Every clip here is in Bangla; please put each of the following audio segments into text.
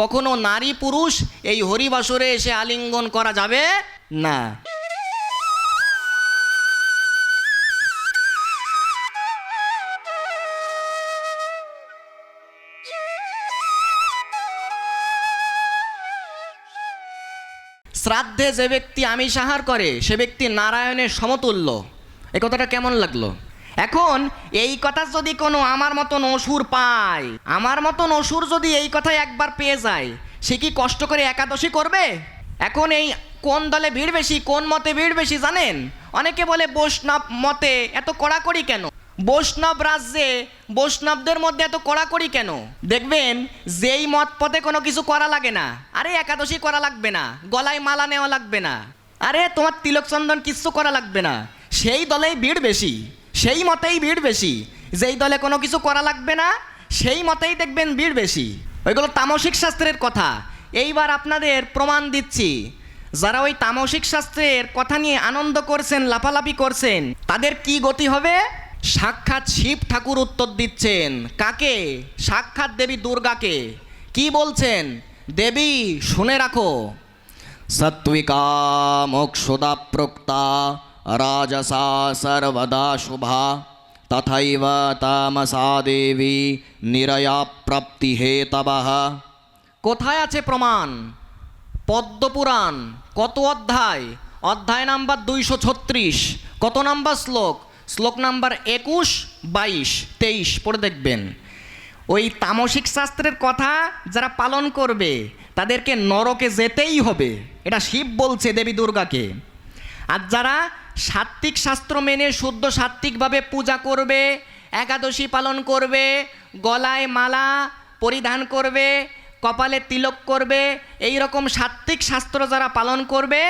কখনো নারী পুরুষ এই হরিবাসরে এসে আলিঙ্গন করা যাবে না। শ্রাদ্ধে যে ব্যক্তি আমিষ আহার করে, সে ব্যক্তি নারায়ণের সমতুল্য। এ কথাটা কেমন লাগল? এখন এই কথা যদি কোনো আমার মতন অসুর পায়, আমার মতন অসুর যদি এই কথা একবার পেয়ে যায়, সে কি কষ্ট করে একাদশী করবে? এখন এই কোন দলে ভিড় বেশি, কোন মতে ভিড় বেশি জানেন? অনেকে বলে বৈষ্ণব মতে এত কড়াকড়ি কেন? বৈষ্ণব রাজ্যে বৈষ্ণবদের মধ্যে এত কড়াকড়ি কেন? দেখবেন, যেই মত পথে কোনো কিছু করা লাগে না, আরে একাদশী করা লাগবে না, গলায় মালা নেওয়া লাগবে না, আরে তোমার তিলক চন্দন করা লাগবে না, সেই দলেই ভিড় বেশি। সেই মতেই ভিড় বেশি। যেই দলে কোনো কিছু করা লাগবে না, সেই মতেই দেখবেন ভিড় বেশি। ওইগুলো তামসিক শাস্ত্রের কথা। এইবার আপনাদের প্রমাণ দিচ্ছি। যারা ওই তামসিক শাস্ত্রের কথা নিয়ে আনন্দ করছেন, লাফালাফি করছেন, তাদের কি গতি হবে? সাক্ষাৎ শিব ঠাকুর উত্তর দিচ্ছেন। কাকে? সাক্ষাৎ দেবী দুর্গাকে। কি বলছেন? দেবী, শুনে রাখো। সত্বিকা মোক্ষদা, প্রোক্তা রাজসা সর্বদা শুভা তথৈব তামসা দেবী নিরয়া প্রাপ্তি হেতবঃ কোথায় আছে প্রমাণ? পদ্মপুরাণ, কত অধ্যায়? অধ্যায় নাম্বার দুইশো ছত্রিশ। কত নাম্বার শ্লোক? শ্লোক নাম্বার একুশ, বাইশ, তেইশ, পড়ে দেখবেন। ওই তামসিক শাস্ত্রের কথা যারা পালন করবে, তাদেরকে নরকে যেতেই হবে। এটা শিব বলছে দেবী দুর্গাকে। আর যারা সাত্ত্বিক শাস্ত্র মেনে শুদ্ধ সাত্ত্বিকভাবে পূজা করবে, একাদশী পালন করবে, গলায় মালা পরিধান করবে, কপালে তিলক করবে এই রকম সাত্ত্বিক শাস্ত্র যারা পালন করবে,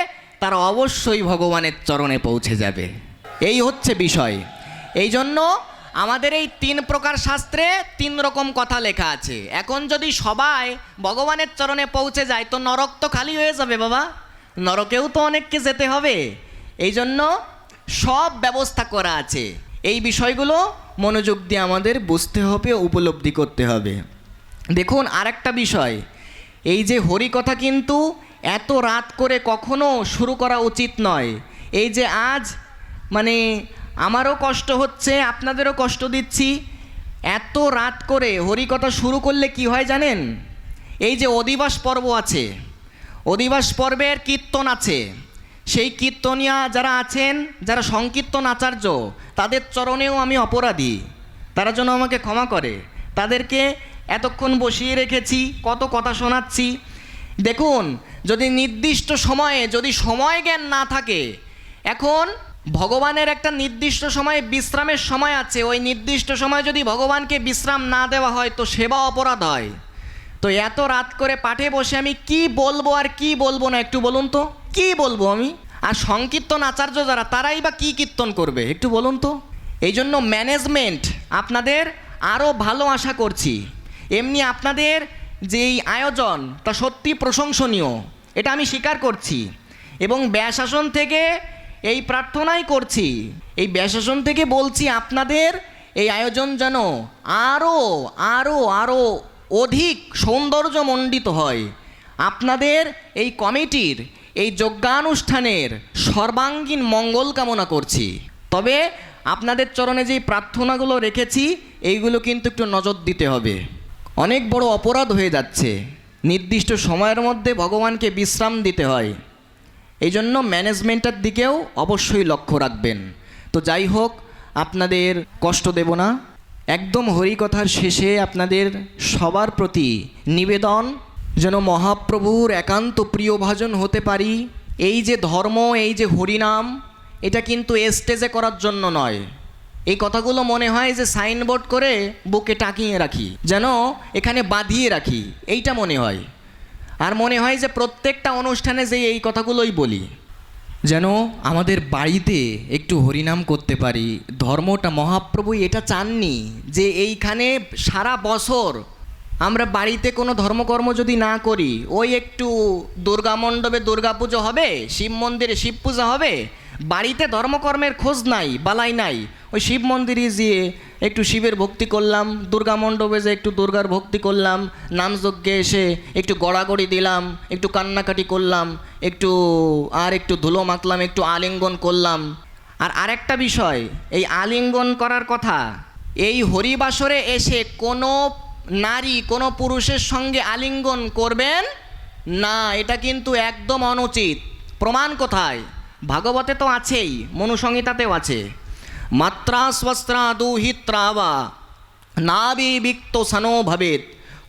তারা অবশ্যই ভগবানের চরণে পৌঁছে যাবে। এই হচ্ছে বিষয়। এই জন্য আমাদের এই তিন প্রকার শাস্ত্রে তিন রকম কথা লেখা আছে। এখন যদি সবাই ভগবানের চরণে পৌঁছে যায়, তো নরক তো খালি হয়ে যাবে বাবা। নরকেও তো অনেককে যেতে হবে। এই জন্য সব ব্যবস্থা করা আছে। এই বিষয়গুলো মনোযোগ দিয়ে আমাদের বুঝতে হবে, উপলব্ধি করতে হবে। দেখুন, আরেকটা বিষয়, এই যে হরিকথা কিন্তু এত রাত করে কখনো শুরু করা উচিত নয়। এই যে আজ মানে আমারও কষ্ট হচ্ছে, আপনাদেরও কষ্ট দিচ্ছি, এত রাত করে হরিকথা শুরু করলে কি হয় জানেন? এই যে অধিবাস পর্ব আছে, অধিবাস পর্বের কীর্তন আছে। সেই কীর্তনিয়া যারা আছেন, যারা সংকীর্তন আচার্য, তাদের চরণেও আমি অপরাধী। তারা যেন আমাকে ক্ষমা করে। তাদেরকে এতক্ষণ বসিয়ে রেখেছি, কত কথা শোনাচ্ছি। দেখুন, যদি নির্দিষ্ট সময়ে, যদি সময় জ্ঞান না থাকে, এখন ভগবানের একটা নির্দিষ্ট সময়ে বিশ্রামের সময় আছে। ওই নির্দিষ্ট সময় যদি ভগবানকে বিশ্রাম না দেওয়া হয়, তো সেবা অপরাধ হয়। তো এত রাত করে পাঠে বসে আমি কি বলব আর কি বলব না একটু বলুন তো? কি বলব আমি? আর সংকীর্তন আচার্য যারা, তারাই বা কি কীর্তন করবে? একটু বলুন তো। এই জন্য ম্যানেজমেন্ট আপনাদের আরও ভালো আশা করছি। এমনি আপনাদের যেই আয়োজন, তা সত্যি প্রশংসনীয়। এটা আমি স্বীকার করছি। এবং ব্যাসাসন থেকে এই প্রার্থনাই করছি। এই ব্যাসাসন থেকে বলছি আপনাদের এই আয়োজন যেন আরও আরও আরও অধিক সৌন্দর্যমণ্ডিত হয়। আপনাদের এই কমিটির এই যজ্ঞানুষ্ঠানের সর্বাঙ্গীন মঙ্গল কামনা করছি। তবে আপনাদের চরণে যেই প্রার্থনাগুলো রেখেছি, এইগুলো কিন্তু একটু নজর দিতে হবে। অনেক বড় অপরাধ হয়ে যাচ্ছে। নির্দিষ্ট সময়ের মধ্যে ভগবানকে বিশ্রাম দিতে হয়। এই জন্য ম্যানেজমেন্টের দিকেও অবশ্যই লক্ষ্য রাখবেন। তো যাই হোক, আপনাদের কষ্ট দেব না। একদম হরিকথার শেষে আপনাদের সবার প্রতি নিবেদন যেন মহাপ্রভুর একান্ত প্রিয় ভাজন হতে পারি। এই যে ধর্ম, এই যে হরিনাম, এটা কিন্তু স্টেজে করার জন্য নয়। এই কথাগুলো মনে হয় যে সাইনবোর্ড করে বুকে টাকিয়ে রাখি, যেন এখানে বাঁধিয়ে রাখি, এইটা মনে হয়। আর মনে হয় যে প্রত্যেকটা অনুষ্ঠানে যে এই কথাগুলোই বলি, যেন আমাদের বাড়িতে একটু হরিনাম করতে পারি। ধর্মটা মহাপ্রভু এটা চাননি যে এইখানে সারা বছর আমরা বাড়িতে কোনো ধর্মকর্ম যদি না করি, ওই একটু দুর্গা মণ্ডপে দুর্গা পুজো হবে, শিব মন্দিরে শিব পূজা হবে, বাড়িতে ধর্মকর্মের খোঁজ নাই, বালাই নাই। ওই শিব মন্দিরে গিয়ে একটু শিবের ভক্তি করলাম, দুর্গা মণ্ডপে যে একটু দুর্গার ভক্তি করলাম নামযজ্ঞে এসে একটু গড়াগড়ি দিলাম, একটু কান্নাকাটি করলাম, একটু আর একটু ধুলো মাখলাম, একটু আলিঙ্গন করলাম। আর আরেকটা বিষয়, এই আলিঙ্গন করার কথা, এই হরিবাসরে এসে কোনো নারী কোনো পুরুষের সঙ্গে আলিঙ্গন করবেন? না, এটা কিন্তু একদম অনুচিত। প্রমাণ কোথায়? ভাগবতে তো আছেই, মনুসংহিতাতেও আছে। মাত্রা স্বস্ত্রা দুহিত্রাবা নাবি বিক্ত সানো ভবেত।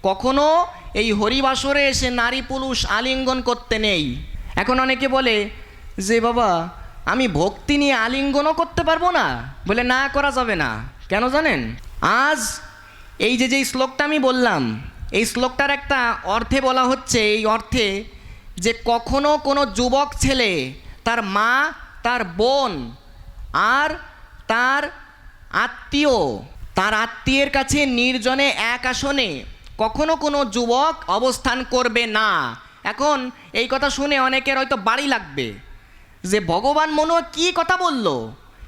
কখনো এই হরিবাসরে এসে নারী পুরুষ আলিঙ্গন করতে নেই। এখন অনেকে বলে যে, বাবা, আমি ভক্তি নিয়ে আলিঙ্গনও করতে পারব না। বলে, না, করা যাবে না। কেন জানেন? আজ এই যে যেই শ্লোকটা আমি বললাম, এই শ্লোকটার একটা অর্থে বলা হচ্ছে, এই অর্থে যে কখনো কোনো যুবক ছেলে তার মা, তার বোন আর তার আত্মীয়, তার আত্মীয়ের কাছে নির্জনে এক আসনে কখনো কোনো যুবক অবস্থান করবে না। এখন এই কথা শুনে অনেকের হয়তো বাড়ি লাগবে যে, ভগবান মনো কি কথা বলল?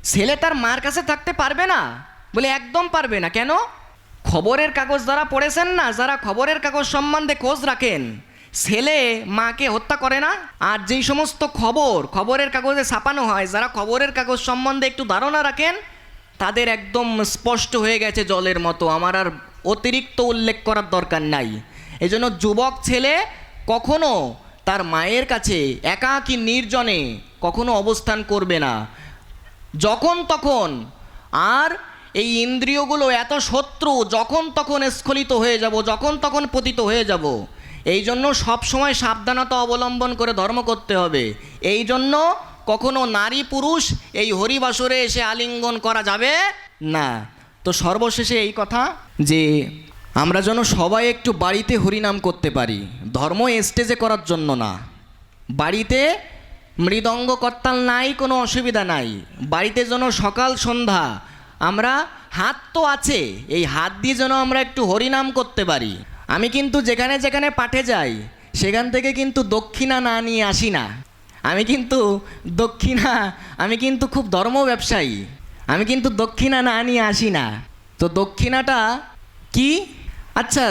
ছেলে তার মার কাছে থাকতে পারবে না? বলে, একদম পারবে না। কেন? খবরের কাগজ যারা পড়েছেন না, যারা খবরের কাগজ সম্বন্ধে খোঁজ রাখেন, ছেলে মাকে হত্যা করে না? আর যেই সমস্ত খবর খবরের কাগজে ছাপানো হয়, যারা খবরের কাগজ সম্বন্ধে একটু ধারণা রাখেন, তাদের একদম স্পষ্ট হয়ে গেছে জলের মতো। আমার আর অতিরিক্ত উল্লেখ করার দরকার নাই। এজন্য যুবক ছেলে কখনো তার মায়ের কাছে একাকী নির্জনে কখনো অবস্থান করবে না। যখন তখন আর এই ইন্দ্রিয়গুলো এত শত্রু, যখন তখন স্খলিত হয়ে যাব, যখন তখন পতিত হয়ে যাব। এই জন্য সবসময় সাবধানতা অবলম্বন করে ধর্ম করতে হবে। এই জন্য কখনো নারী পুরুষ এই হরিবাসরে এসে আলিঙ্গন করা যাবে না। তো সর্বশেষে এই কথা যে আমরা যেন সবাই একটু বাড়িতে হরিনাম করতে পারি। ধর্ম স্টেজে করার জন্য না। বাড়িতে মৃদঙ্গ কর্তাল নাই, কোনো অসুবিধা নাই। বাড়িতে যেন সকাল সন্ধ্যা আমরা হাত তো আছে, এই হাত দিয়ে যেন আমরা একটু হরিনাম করতে পারি। আমি কিন্তু যেখানে যেখানে পাঠে যাই, সেখান থেকে কিন্তু দক্ষিণা না নিয়ে আসি না। আমি কিন্তু দক্ষিণা, আমি কিন্তু খুব ধর্ম ব্যবসায়ী। আমি কিন্তু দক্ষিণা না নিয়ে আসি না। তো দক্ষিণাটা কি? আচ্ছা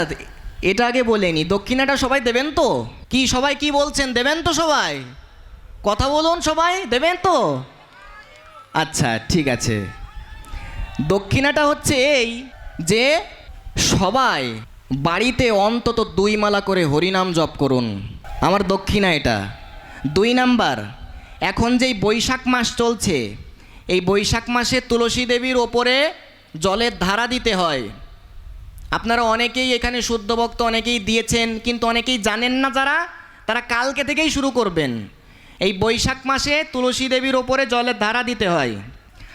এটা আগে বলেনি দক্ষিণাটা সবাই দেবেন তো? কি সবাই কি বলছেন? দেবেন তো সবাই? কথা বলুন সবাই, দেবেন তো? আচ্ছা ঠিক আছে। দক্ষিণাটা হচ্ছে এই যে সবাই বাড়িতে অন্তত দুই মালা করে হরিনাম জপ করুন। আমার দক্ষিণা এটা। দুই নাম্বার, এখন যেই বৈশাখ মাস চলছে, এই বৈশাখ মাসে তুলসী দেবীর ওপরে জলের ধারা দিতে হয়। আপনারা অনেকেই এখানে শুদ্ধ ভক্ত, অনেকেই দিয়েছেন, কিন্তু অনেকেই জানেন না যারা, তারা কালকে থেকেই শুরু করবেন। এই বৈশাখ মাসে তুলসী দেবীর ওপরে জলের ধারা দিতে হয়।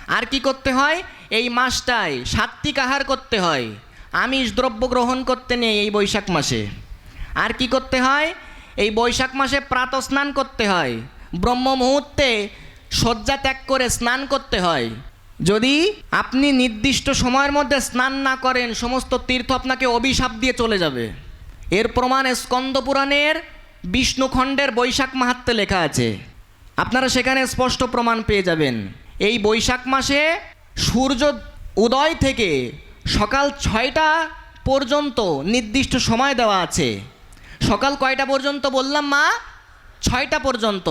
আর কি করতে হয়? এই মাসটায় সাত্বিক আহার করতে হয়। আমিষ দ্রব্য গ্রহণ করতে নেই এই বৈশাখ মাসে। আর কি করতে হয়? এই বৈশাখ মাসে প্রাত স্নান করতে হয়। ব্রহ্ম মুহূর্তে শয্যা ত্যাগ করে স্নান করতে হয়। যদি আপনি নির্দিষ্ট সময়ের মধ্যে স্নান না করেন, সমস্ত তীর্থ আপনাকে অভিশাপ দিয়ে চলে যাবে। এর প্রমাণ স্কন্দ পুরাণের বিষ্ণুখণ্ডের বৈশাখ মাহাত্মে লেখা আছে। আপনারা সেখানে স্পষ্ট প্রমাণ পেয়ে যাবেন। এই বৈশাখ মাসে সূর্য উদয় থেকে সকাল ছয়টা পর্যন্ত নির্দিষ্ট সময় দেওয়া আছে। সকাল কয়টা পর্যন্ত বললাম মা? ছয়টা পর্যন্ত।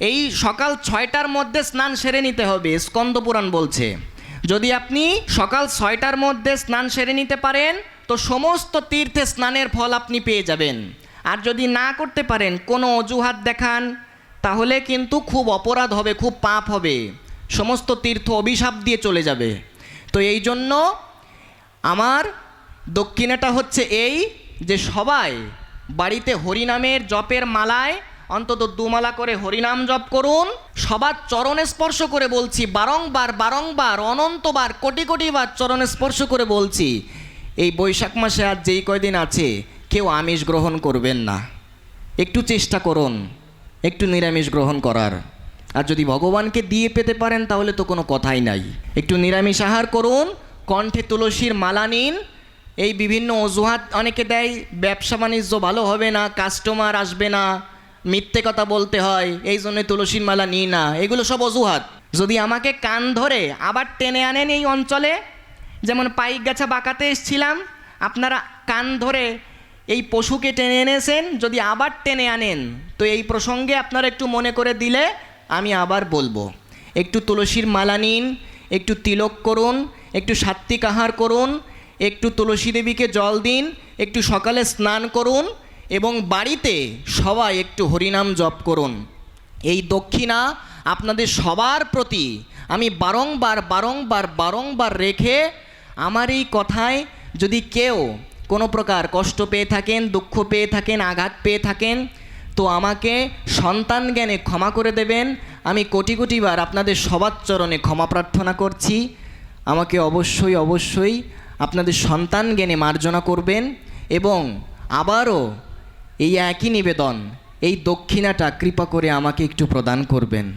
এই সকাল ছয়টার মধ্যে স্নান সেরে নিতে হবে, স্কন্দ পুরাণ বলছে। যদি আপনি সকাল ছয়টার মধ্যে স্নান সেরে নিতে পারেন, তো সমস্ত তীর্থে স্নানের ফল আপনি পেয়ে যাবেন। আর যদি না করতে পারেন, কোনো অজুহাত দেখান, তাহলে কিন্তু খুব অপরাধ হবে, খুব পাপ হবে। সমস্ত তীর্থ অভিশাপ দিয়ে চলে যাবে। তো এই জন্য আমার দক্ষিণাটা হচ্ছে এই যে সবাই বাড়িতে হরিনামের জপের মালায় অন্তত দুমালা করে হরিনাম জপ করুন। সবার চরণে স্পর্শ করে বলছি, বারংবার বারংবার, অনন্তবার, কোটি কোটিবার চরণে স্পর্শ করে বলছি, এই বৈশাখ মাসে আর যেই কয়দিন আছে, কেউ আমিষ গ্রহণ করবেন না। একটু চেষ্টা করুন, একটু নিরামিষ গ্রহণ করার। আর যদি ভগবানকে দিয়ে পেতে পারেন, তাহলে তো কোনো কথাই নাই। একটু নিরামিষ আহার করুন, কণ্ঠে তুলসীর মালা নিন। এই বিভিন্ন অজুহাত অনেকে দেয়, ব্যবসা বাণিজ্য ভালো হবে না কাস্টমার আসবে না, মিথ্যে কথা বলতে হয়, এই জন্য তুলসীর মালা নিই না। এগুলো সব অজুহাত। যদি আমাকে কান ধরে আবার টেনে আনেন এই অঞ্চলে, যেমন পাইকগাছা বাঁকাতে এসছিলাম, আপনারা কান ধরে এই পশুকে টেনে এনেছেন, যদি আবার টেনে আনেন, তো এই প্রসঙ্গে আপনারা একটু মনে করে দিলে আমি আবার বলব, একটু তুলসীর মালা নিন, একটু তিলক করুন, একটু সাত্বিক আহার করুন, একটু তুলসী দেবীকে জল দিন, একটু সকালে স্নান করুন এবং বাড়িতে সবাই একটু হরিনাম জপ করুন। এই দক্ষিণা আপনাদের সবার প্রতি আমি বারংবার বারংবার বারংবার রেখে আমার এই কথায় যদি কেউ কোনো প্রকার কষ্ট পেয়ে থাকেন, দুঃখ পেয়ে থাকেন, আঘাত পেয়ে থাকেন তো আমাকে সন্তান জ্ঞানে ক্ষমা করে দেবেন। আমি কোটি কোটিবার আপনাদের সবার চরণে ক্ষমা প্রার্থনা করছি। আমাকে অবশ্যই অবশ্যই আপনাদের সন্তান জ্ঞানে মার্জনা করবেন এবং আবারও এই একই নিবেদন, এই দক্ষিণাটা কৃপা করে আমাকে একটু প্রদান করবেন।